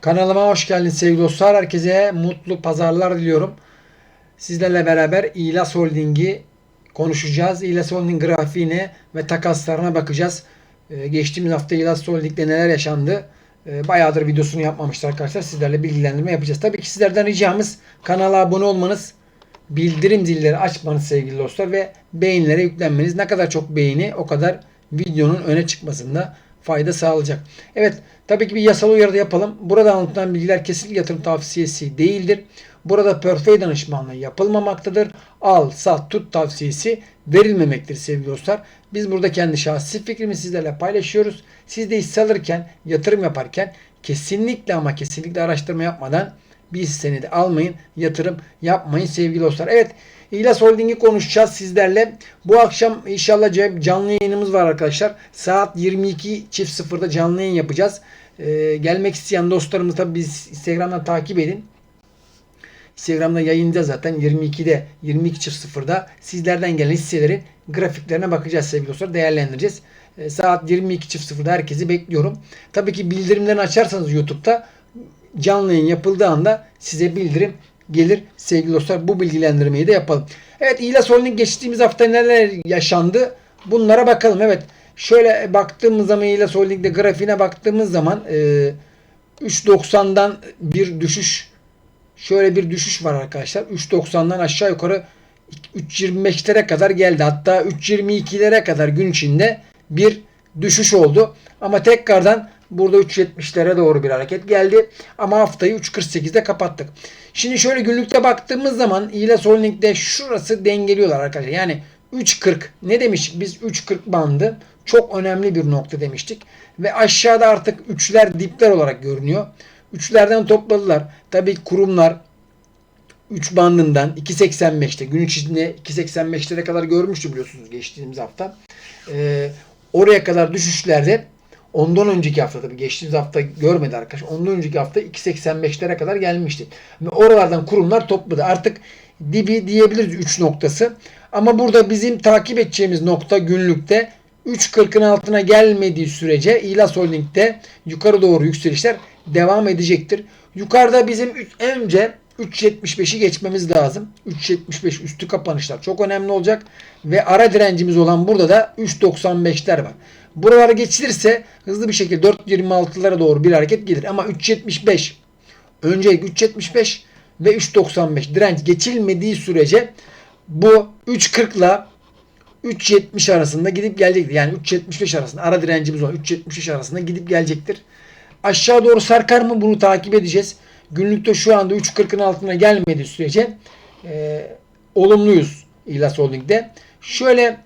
Kanalıma hoş geldiniz sevgili dostlar. Herkese mutlu pazarlar diliyorum. Sizlerle beraber İlas Holding'i konuşacağız. İlas Holding grafiğine ve takaslarına bakacağız. Ee, geçtiğimiz hafta İlas Holding'de neler yaşandı? Ee, bayağıdır videosunu yapmamıştı arkadaşlar. Sizlerle bilgilendirme yapacağız. Tabii ki sizlerden ricamız kanala abone olmanız, bildirim zilleri açmanız sevgili dostlar ve beğenilere yüklenmeniz. Ne kadar çok beğeni o kadar videonun öne çıkmasında fayda sağlayacak. Evet tabii ki bir yasal uyarı da yapalım. Burada anlatılan bilgiler kesinlikle yatırım tavsiyesi değildir. Burada perfect danışmanlığı yapılmamaktadır. Al, sat, tut tavsiyesi verilmemektir sevgili dostlar. Biz burada kendi şahsi fikrimizi sizlerle paylaşıyoruz. Siz de hisse alırken, yatırım yaparken kesinlikle ama kesinlikle araştırma yapmadan bir hisse senedi almayın, yatırım yapmayın sevgili dostlar. Evet, İlas Holding'i konuşacağız sizlerle. Bu akşam inşallah canlı yayınımız var arkadaşlar. Saat 22 çift sıfırda canlı yayın yapacağız. Ee, gelmek isteyen dostlarımız tabi biz Instagram'dan takip edin. Instagram'da yayında zaten 22'de 22.00'da sizlerden gelen hisselerin grafiklerine bakacağız sevgili dostlar. Değerlendireceğiz. Ee, saat 22.00'da herkesi bekliyorum. Tabii ki bildirimlerini açarsanız YouTube'da canlı yayın yapıldığı anda size bildirim gelir sevgili dostlar. Bu bilgilendirmeyi de yapalım. Evet İlas Holding geçtiğimiz hafta neler yaşandı? Bunlara bakalım. Evet şöyle baktığımız zaman İlas Holding'de grafiğine baktığımız zaman e, 3.90'dan bir düşüş şöyle bir düşüş var arkadaşlar. 3.90'dan aşağı yukarı 3.25'lere kadar geldi. Hatta 3.22'lere kadar gün içinde bir düşüş oldu. Ama tekrardan burada 3.70'lere doğru bir hareket geldi. Ama haftayı 3.48'de kapattık. Şimdi şöyle günlükte baktığımız zaman İlas Holding'de şurası dengeliyorlar arkadaşlar. Yani 3.40 ne demiştik biz 3.40 bandı çok önemli bir nokta demiştik. Ve aşağıda artık 3'ler dipler olarak görünüyor. 3'lerden topladılar. Tabii kurumlar 3 bandından 2.85'te gün içinde 2.85'lere kadar görmüştü biliyorsunuz geçtiğimiz hafta. Ee, oraya kadar düşüşlerde ondan önceki hafta tabii geçtiğimiz hafta görmedi arkadaş. Ondan önceki hafta 2.85'lere kadar gelmişti. Ve oralardan kurumlar topladı. Artık dibi diyebiliriz 3 noktası. Ama burada bizim takip edeceğimiz nokta günlükte 3.40'ın altına gelmediği sürece İlas Holding'de yukarı doğru yükselişler devam edecektir. Yukarıda bizim önce 3.75'i geçmemiz lazım. 3.75 üstü kapanışlar çok önemli olacak. Ve ara direncimiz olan burada da 3.95'ler var. Buralara geçilirse hızlı bir şekilde 4.26'lara doğru bir hareket gelir. Ama 3.75 öncelik 3.75 ve 3.95 direnç geçilmediği sürece bu 3.40 ile 3.70 arasında gidip gelecektir. Yani 3.75 arasında ara direncimiz olan 3.75 arasında gidip gelecektir. Aşağı doğru sarkar mı bunu takip edeceğiz. Günlükte şu anda 3.40'ın altına gelmediği sürece e, olumluyuz İlas Holding'de. Şöyle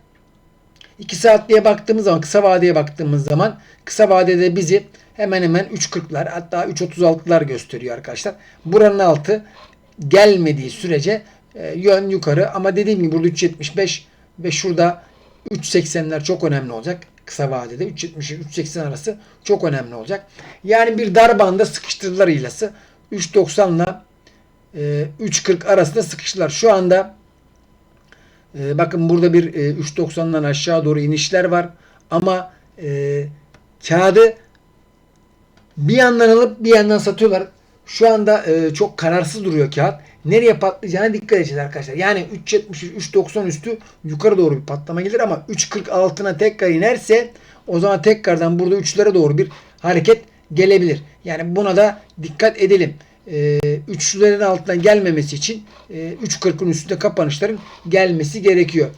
2 saatliğe baktığımız zaman kısa vadeye baktığımız zaman kısa vadede bizi hemen hemen 3.40'lar hatta 3.36'lar gösteriyor arkadaşlar. Buranın altı gelmediği sürece e, yön yukarı ama dediğim gibi burada 3.75 ve şurada 3.80'ler çok önemli olacak. Kısa vadede 3.70-3.80 arası çok önemli olacak. Yani bir dar banda sıkıştırdılar ilası. 3.90 ile 3.40 arasında sıkıştılar. Şu anda e, bakın burada bir e, 3.90'dan aşağı doğru inişler var. Ama e, kağıdı bir yandan alıp bir yandan satıyorlar. Şu anda e, çok kararsız duruyor kağıt. Nereye patlayacağına dikkat edeceğiz arkadaşlar. Yani 3.70 3.90 üstü yukarı doğru bir patlama gelir ama 3.40 altına tekrar inerse o zaman tekrardan burada 3'lere doğru bir hareket gelebilir. Yani buna da dikkat edelim. Ee, üçlerin altına gelmemesi için e, 3.40'ın üstünde kapanışların gelmesi gerekiyor.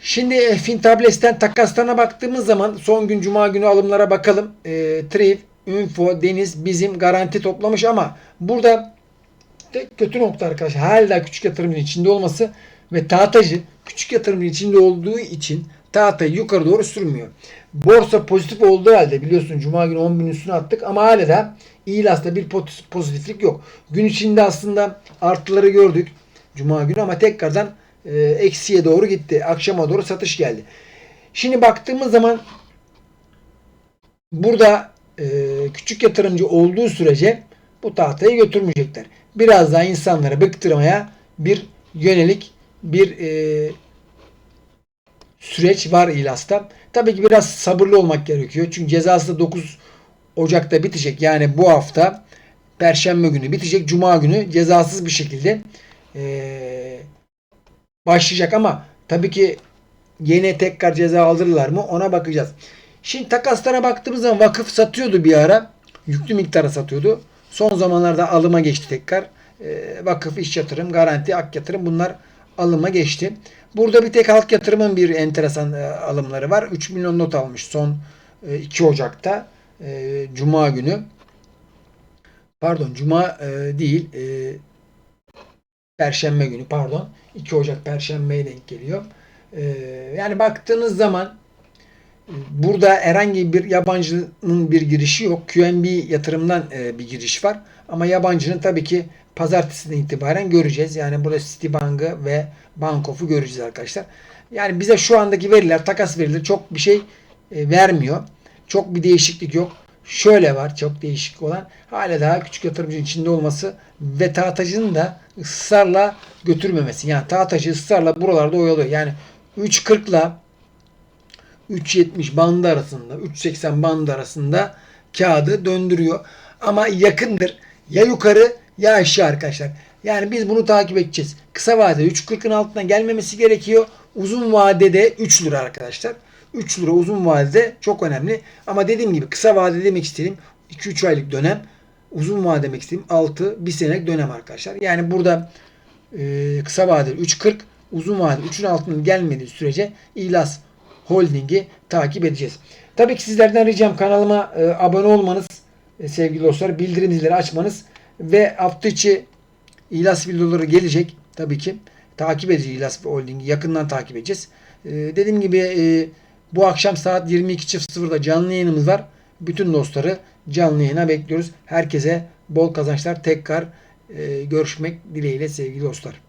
Şimdi Fintables'ten takaslarına baktığımız zaman son gün Cuma günü alımlara bakalım. E, Triv, Info, Deniz bizim garanti toplamış ama burada tek kötü nokta arkadaşlar hala küçük yatırımcının içinde olması ve tahtacı küçük yatırımcının içinde olduğu için tahtayı yukarı doğru sürmüyor. Borsa pozitif olduğu halde biliyorsun Cuma günü 10 bin üstüne attık ama hala da İlas'ta bir pozitiflik yok. Gün içinde aslında artıları gördük Cuma günü ama tekrardan e, eksiye doğru gitti. Akşama doğru satış geldi. Şimdi baktığımız zaman burada e, küçük yatırımcı olduğu sürece bu tahtayı götürmeyecekler. Biraz daha insanları bıktırmaya bir yönelik bir e, süreç var İlas'ta. Tabii ki biraz sabırlı olmak gerekiyor. Çünkü cezası da 9 Ocak'ta bitecek. Yani bu hafta Perşembe günü bitecek. Cuma günü cezasız bir şekilde eee, başlayacak ama tabii ki yine tekrar ceza aldırırlar mı ona bakacağız. Şimdi takaslara baktığımız zaman vakıf satıyordu bir ara. Yüklü miktara satıyordu. Son zamanlarda alıma geçti tekrar. Eee, vakıf, iş yatırım, garanti, ak yatırım bunlar alıma geçti. Burada bir tek halk yatırımın bir enteresan e, alımları var. 3 milyon not almış son e, 2 Ocak'ta e, Cuma günü. Pardon Cuma e, değil e, Perşembe günü pardon. 2 Ocak Perşembe'ye denk geliyor. E, yani baktığınız zaman e, burada herhangi bir yabancının bir girişi yok. QNB yatırımdan e, bir giriş var. Ama yabancının tabii ki pazartesiden itibaren göreceğiz. Yani burada Citibank'ı ve Bankof'u göreceğiz arkadaşlar. Yani bize şu andaki veriler, takas verileri çok bir şey e, vermiyor. Çok bir değişiklik yok. Şöyle var çok değişik olan. Hala daha küçük yatırımcının içinde olması ve tahtacının da ısrarla götürmemesi. Yani tahtacı ısrarla buralarda oyalıyor. Yani 3.40 ile 3.70 bandı arasında, 3.80 bandı arasında kağıdı döndürüyor. Ama yakındır. Ya yukarı ya aşağı arkadaşlar. Yani biz bunu takip edeceğiz. Kısa vadede 3.40'ın altına gelmemesi gerekiyor. Uzun vadede 3 lira arkadaşlar. 3 lira uzun vadede çok önemli. Ama dediğim gibi kısa vadede demek istediğim 2-3 aylık dönem. Uzun vade demek istediğim 6 bir senelik dönem arkadaşlar. Yani burada e, kısa vadeli 3.40 uzun vadeli 3'ün altına gelmediği sürece İlas Holding'i takip edeceğiz. Tabii ki sizlerden ricam kanalıma e, abone olmanız e, sevgili dostlar. Bildirim zilleri açmanız ve hafta içi İlas videoları gelecek. Tabii ki takip edeceğiz İlas Holding'i. Yakından takip edeceğiz. E, dediğim gibi e, bu akşam saat 22.00'da canlı yayınımız var. Bütün dostları canlı yayına bekliyoruz. Herkese bol kazançlar. Tekrar e, görüşmek dileğiyle sevgili dostlar.